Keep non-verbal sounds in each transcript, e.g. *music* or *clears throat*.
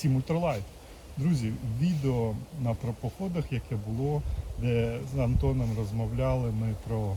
Всім Ультралайт. Друзі, відео на про походах, яке було, де з Антоном розмовляли ми про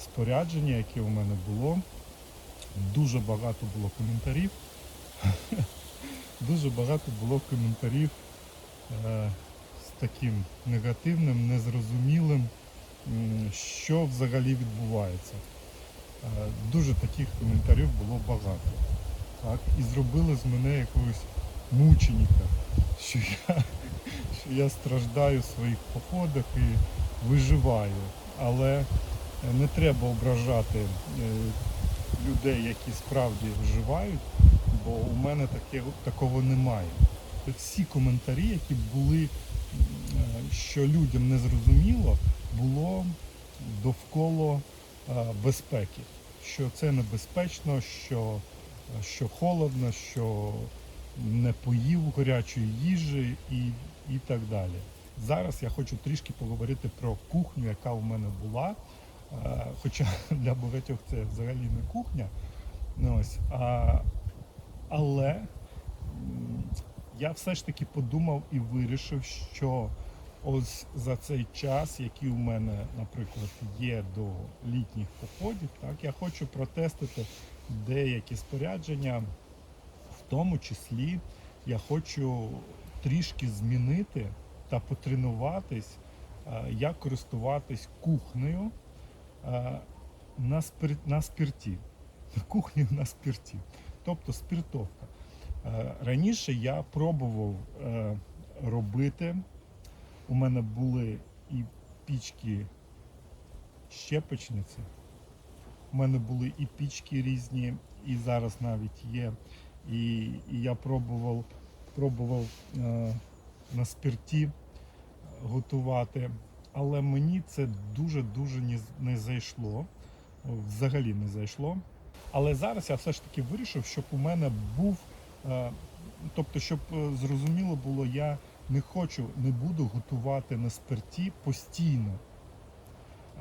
спорядження, яке у мене було. Дуже багато було коментарів. *laughs* Дуже багато було коментарів е, з таким негативним, незрозумілим, що взагалі відбувається. Е, Дуже таких коментарів було багато. Так? І зробили з мене якогось мученика, що я, що я страждаю в своїх походах і виживаю. Але не треба ображати е, людей, які справді вживають, бо у мене таке, такого немає. Всі коментарі, які були, е, що людям не зрозуміло, було довкола е, безпеки. Що це небезпечно, що, що холодно, що не поїв гарячої їжі і, і так далі. Зараз я хочу трішки поговорити про кухню, яка у мене була. Е, Хоча *laughs* для багатьох це взагалі не кухня. Ну, ось, а, але я все ж таки подумав і вирішив, що ось за цей час, який у мене, наприклад, є до літніх походів, так, я хочу протестити деякі спорядження, в тому числі я хочу трішки змінити та потренуватись, е, як користуватись кухнею е, на, спир... на спирті. *laughs* Кухнею на спирті. Тобто спиртовка. Е, Раніше я пробував робити. У мене були і пічки щепочниці. У мене були і пічки різні, і зараз навіть є. І, і я пробував, пробував е, на спирті готувати. Але мені це дуже-дуже не, не зайшло. Взагалі не зайшло. Але зараз я все ж таки вирішив, щоб у мене був, е, тобто, щоб е, зрозуміло було, я не хочу, не буду готувати на спирті постійно.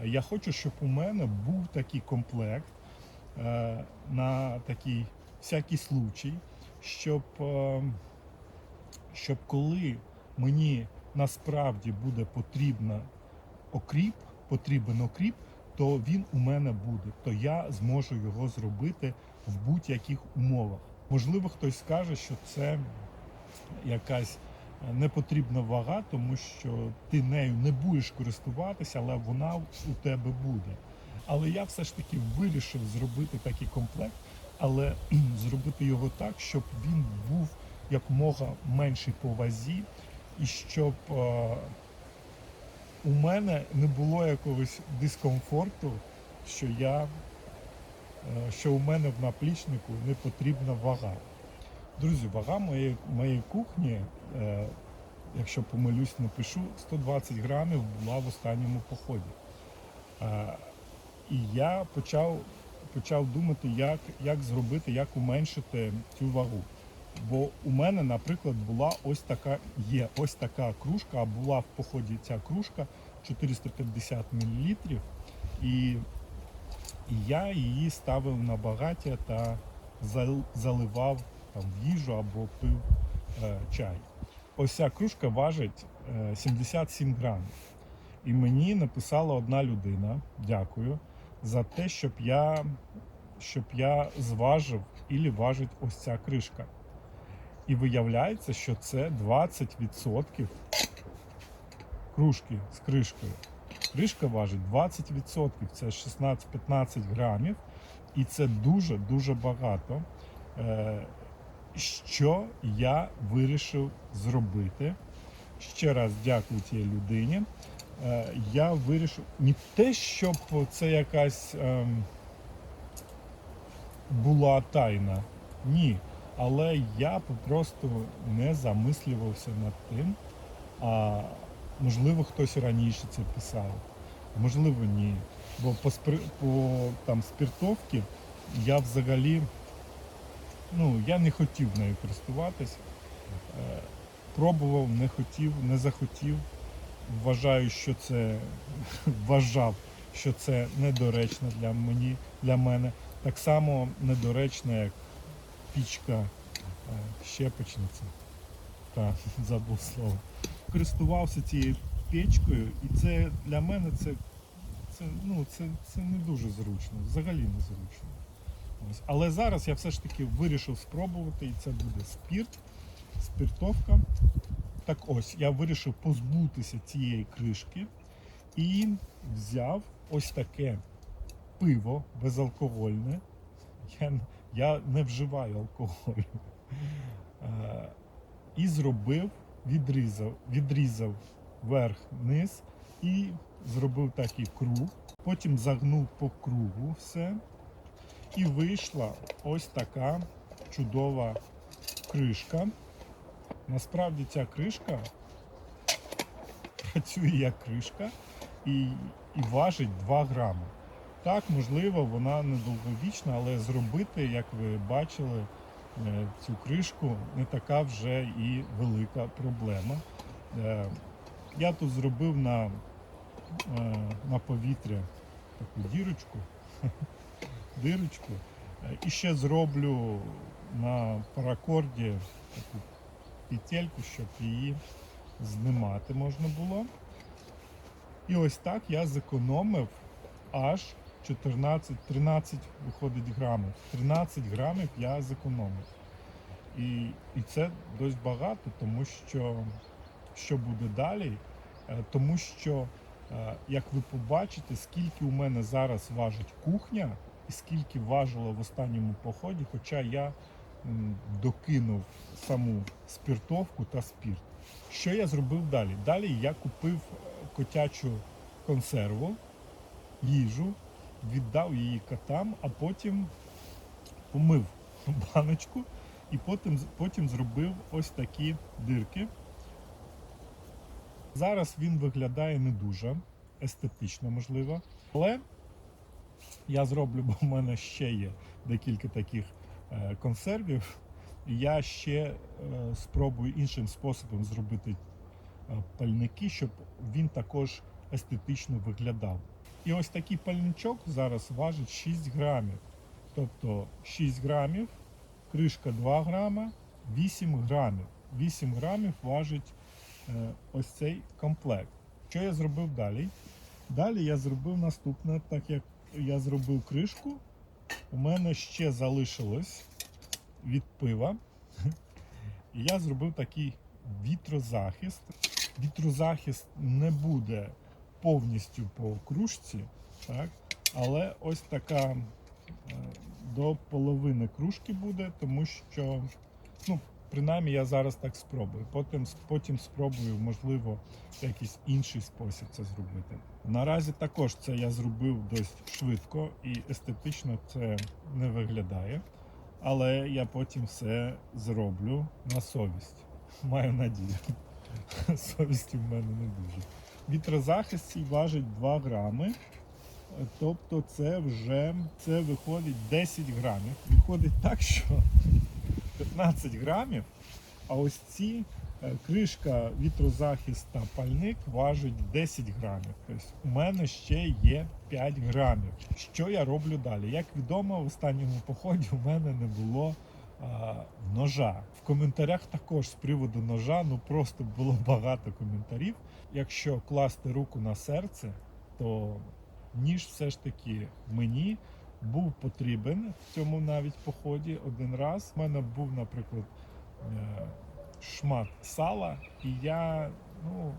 Я хочу, щоб у мене був такий комплект е, на такий всякий случай, щоб, е, щоб коли мені насправді буде потрібна окріп, потрібен окріп, то він у мене буде, то я зможу його зробити в будь-яких умовах. Можливо, хтось скаже, що це якась е, непотрібна вага, тому що ти нею не будеш користуватися, але вона у тебе буде. Але я все ж таки вирішив зробити такий комплект, але зробити його так, щоб він був якомога менший по вазі, і щоб е, у мене не було якогось дискомфорту, що я, е, що у мене в наплічнику не потрібна вага. Друзі, вага моєї, моєї кухні, е, якщо помилюсь, напишу, 120 грамів була в останньому поході. Е, і я почав, почав думати, як, як зробити, як уменшити цю вагу. Бо у мене, наприклад, була ось така, є ось така кружка, а була в поході ця кружка 450 мл, і, і я її ставив на багаття та заливав там, в їжу або пив е, чай. Ось ця кружка важить е, 77 грамів. І мені написала одна людина, дякую, за те, щоб я, щоб я зважив і важить ось ця кришка. І виявляється, що це 20% кружки з кришкою. Кришка важить 20%, це 16-15 грамів, і це дуже-дуже багато. Е, Що я вирішив зробити? Ще раз дякую цій людині. Е, Я вирішив не те, щоб це якась ем, була тайна. Ні. Але я просто не замислювався над тим. А можливо, хтось раніше це писав, можливо, ні. Бо по, спри... по там, спиртовці я взагалі ну, я не хотів нею користуватись. Е, Пробував, не хотів, не захотів. Вважаю, що це *laughs* вважав, що це недоречно для мені, для мене. Так само недоречно, як пічка е, щепочниця. та *laughs* забув слово. Користувався цією печкою, і це для мене це, це, ну, це, це не дуже зручно, взагалі не зручно. Ось. Але зараз я все ж таки вирішив спробувати, і це буде спірт, спиртовка. Так ось, я вирішив позбутися цієї кришки і взяв ось таке пиво безалкогольне. Я, я не вживаю алкоголю. Е, і зробив, відрізав, відрізав верх-низ і зробив такий круг. Потім загнув по кругу все. І вийшла ось така чудова кришка. Насправді ця кришка працює як кришка і, і важить 2 грами. Так, можливо, вона недовговічна, але зробити, як ви бачили, е, цю кришку не така вже і велика проблема. Е, Я тут зробив на, е, на повітря таку дірочку, *laughs* дирочку. І ще зроблю на паракорді таку петельку, щоб її знімати можна було. І ось так я зекономив аж 14-13 виходить грамів. 13 грамів я зекономив. І, і це досить багато, тому що що буде далі? Е, Тому що, е, як ви побачите, скільки у мене зараз важить кухня і скільки важила в останньому поході, хоча я докинув саму спіртовку та спірт. Що я зробив далі? Далі я купив е, котячу консерву, їжу, віддав її котам, а потім помив *laughs* баночку і потім, потім зробив ось такі дирки. Зараз він виглядає не дуже естетично, можливо. Але я зроблю, бо в мене ще є декілька таких консервів. Я ще е, спробую іншим способом зробити е, пальники, щоб він також естетично виглядав. І ось такий пальничок зараз важить 6 грамів. Тобто 6 грамів, кришка 2 грама, 8 грамів. 8 грамів важить е, ось цей комплект. Що я зробив далі? Далі я зробив наступне, так як я зробив кришку, у мене ще залишилось від пива. І я зробив такий вітрозахист. Вітрозахист не буде повністю по кружці, так? але ось така е, до половини кружки буде, тому що, ну, принаймні я зараз так спробую. Потім, потім спробую, можливо, якийсь інший спосіб це зробити. Наразі також це я зробив досить швидко і естетично це не виглядає. Але я потім все зроблю на совість. Маю надію. *laughs* Совісті в мене не дуже. Вітрозахист цей важить 2 грами. Тобто це вже це виходить 10 грамів. Виходить так, що 15 грамів, а ось ці е, кришка вітрозахист та пальник важить 10 грамів. Тобто у мене ще є 5 грамів. Що я роблю далі? Як відомо, в останньому поході у мене не було ножа. В коментарях також з приводу ножа, ну просто було багато коментарів. Якщо класти руку на серце, то ніж все ж таки мені був потрібен в цьому навіть поході один раз. У мене був, наприклад, е, шмат сала, і я, ну,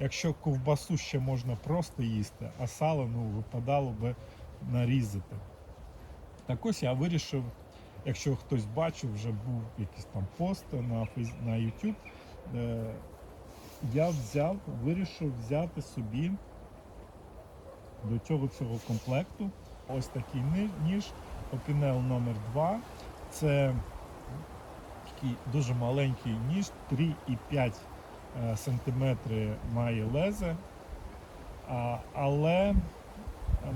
якщо ковбасу ще можна просто їсти, а сало ну, випадало би нарізати. Так ось я вирішив, якщо хтось бачив, вже був якийсь там пост на, на YouTube, е, я взяв, вирішив взяти собі до цього цього комплекту ось такий ніж Opinel номер 2 Це такий дуже маленький ніж, 3,5 е, сантиметри має лезе. Але е,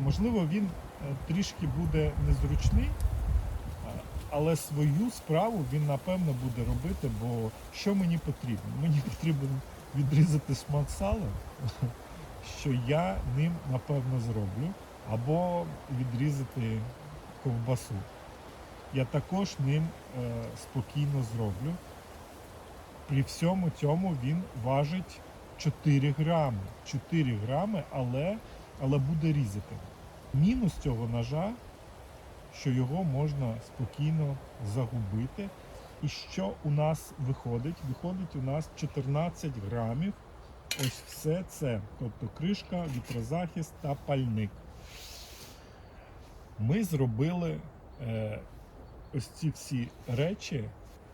можливо він е, трішки буде незручний, але свою справу він напевно буде робити, бо що мені потрібно? Мені потрібно відрізати шмат сала, *laughs* що я ним напевно зроблю, або відрізати ковбасу. Я також ним е, спокійно зроблю. при всьому цьому він важить 4 грами. 4 грами, але, але буде різати. Мінус цього ножа, що його можна спокійно загубити. І що у нас виходить? Виходить у нас 14 грамів. Ось все це. Тобто кришка, вітрозахист та пальник. Ми зробили е, ось ці всі речі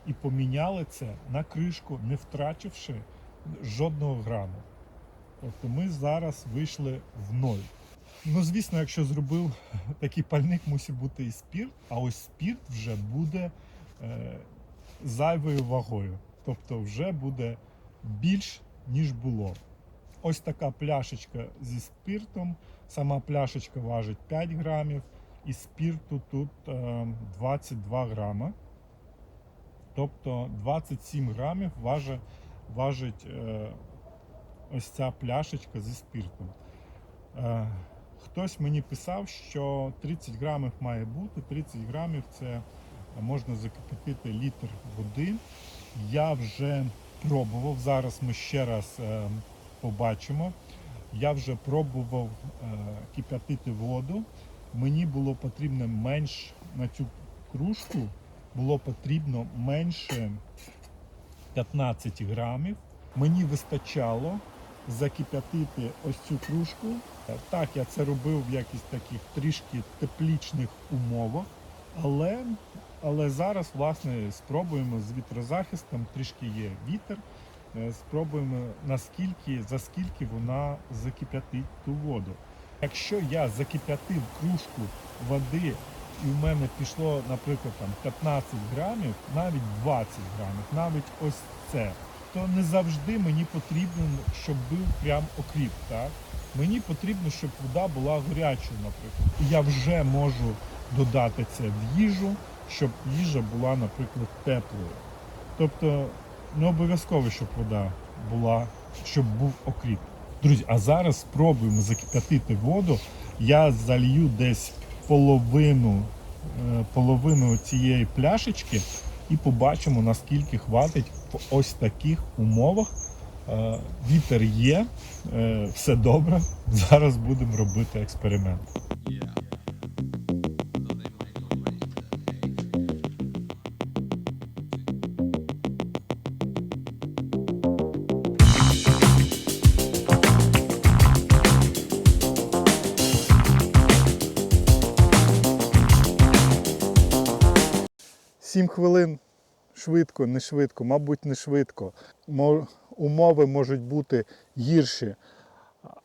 і поміняли це на кришку, не втративши жодного граму. Тобто ми зараз вийшли в ноль. Ну, звісно, якщо зробив *laughs* такий пальник, мусить бути і спірт, а ось спірт вже буде е, зайвою вагою. Тобто вже буде більш, ніж було. Ось така пляшечка зі спиртом. Сама пляшечка важить 5 грамів, і спирту тут е, 22 грама. Тобто 27 грамів важить, важить е, ось ця пляшечка зі спиртом. Е, хтось мені писав, що 30 грамів має бути. 30 грамів це можна закипятити літр води. Я вже пробував. Зараз ми ще раз е, побачимо. Я вже пробував е, кип'ятити воду. Мені було потрібно менш на цю кружку було потрібно менше 15 грамів. Мені вистачало закип'ятити ось цю кружку. Так, я це робив в якісь таких трішки теплічних умовах, але, але зараз, власне, спробуємо з вітрозахистом, трішки є вітер. е, Спробуємо наскільки, за скільки вона закип'ятить ту воду. Якщо я закип'ятив кружку води і в мене пішло, наприклад, там 15 грамів, навіть 20 грамів, навіть ось це, то не завжди мені потрібно, щоб був прям окріп. Так? Мені потрібно, щоб вода була гарячою, наприклад. І я вже можу додати це в їжу, щоб їжа була, наприклад, теплою. Тобто не обов'язково, щоб вода була, щоб був окріп. Друзі, а зараз спробуємо закип'ятити воду. Я залью десь половину, е, половину цієї пляшечки і побачимо, наскільки хватить в ось таких умовах. Е, Вітер є, е, все добре. *laughs* Зараз будемо робити експеримент. Сім хвилин швидко, не швидко, мабуть, не швидко. Умови можуть бути гірші,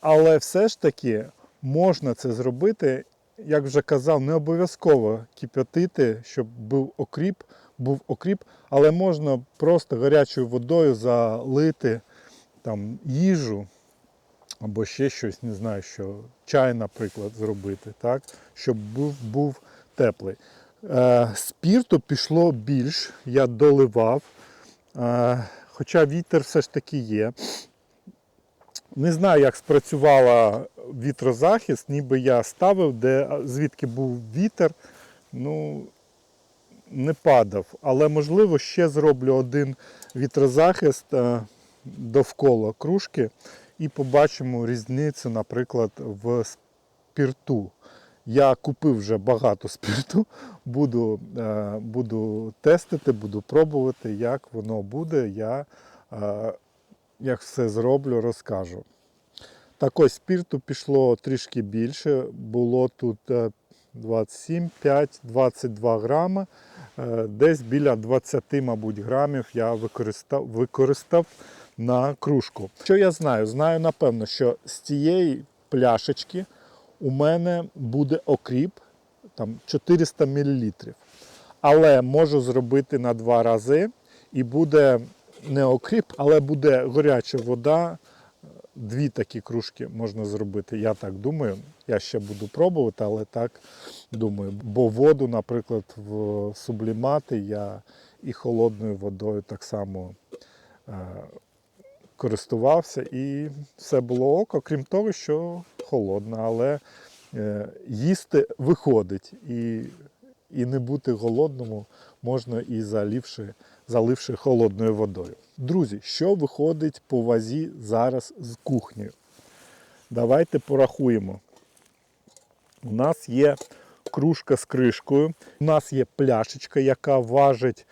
але все ж таки можна це зробити, як вже казав, не обов'язково кип'ятити, щоб був окріп, був окріп, але можна просто гарячою водою залити там, їжу або ще щось, не знаю, що чай, наприклад, зробити, так, щоб був, був теплий. Е, спірту пішло більш, я доливав, е, хоча вітер все ж таки є. Не знаю, як спрацювала вітрозахист, ніби я ставив, де звідки був вітер, ну не падав. Але можливо ще зроблю один вітрозахист е, довкола кружки і побачимо різницю, наприклад, в спірту. Я купив вже багато спирту, буду, е, буду тестити, буду пробувати, як воно буде. Я е, як все зроблю, розкажу. Так ось спирту пішло трішки більше. Було тут е, 27, 5, 22 грама. Е, Десь біля 20, мабуть, грамів я використав, використав на кружку. Що я знаю? Знаю напевно, що з цієї пляшечки у мене буде окріп там 400 мл. Але можу зробити на два рази і буде не окріп, але буде гаряча вода. Дві такі кружки можна зробити. Я так думаю. Я ще буду пробувати, але так думаю. Бо воду, наприклад, в сублімати я і холодною водою так само е, користувався, і все було ок, окрім того, що холодно, але е, їсти виходить. І, і не бути голодному можна і залівши заливши холодною водою. Друзі, що виходить по вазі зараз з кухнею? Давайте порахуємо. У нас є кружка з кришкою, у нас є пляшечка, яка важить.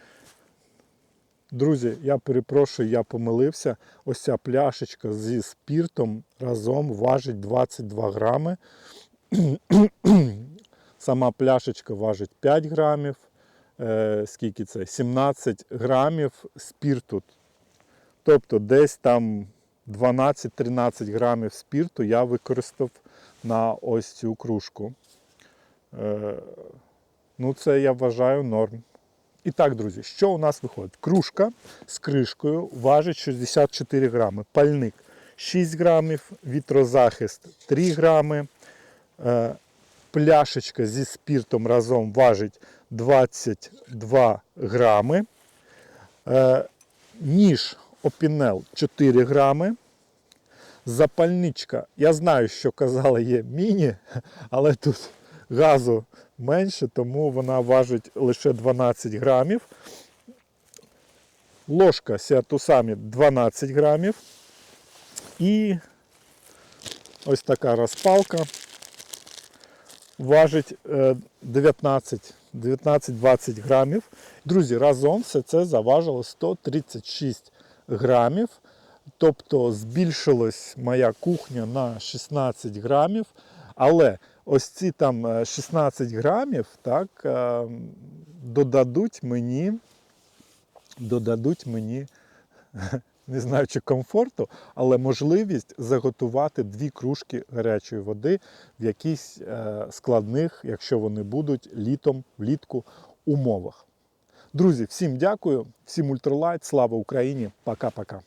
Друзі, я перепрошую, я помилився. Ось ця пляшечка зі спіртом разом важить 22 грами. *clears throat* Сама пляшечка важить 5 грамів. Е, скільки це? 17 грамів спірту. Тобто десь там 12-13 грамів спірту я використав на ось цю кружку. Е, ну, це я вважаю норм. І так, друзі, що у нас виходить? Кружка з кришкою важить 64 грами. Пальник 6 грамів, вітрозахист 3 грами. Е, пляшечка зі спіртом разом важить 22 грами. Е, ніж опінел 4 грами. Запальничка, я знаю, що казали, є міні, але тут газу менше, тому вона важить лише 12 грамів. Ложка Сіатусамі 12 грамів. І ось така розпалка важить е, 19 19-20 грамів. Друзі, разом все це заважило 136 грамів. Тобто збільшилась моя кухня на 16 грамів. Але ось ці там е, 16 грамів так, е, додадуть мені, додадуть мені, *laughs* не знаю чи комфорту, але можливість заготувати дві кружки гарячої води в якихось е, складних, якщо вони будуть літом, влітку умовах. Друзі, всім дякую, всім ультралайт, слава Україні, пока-пока.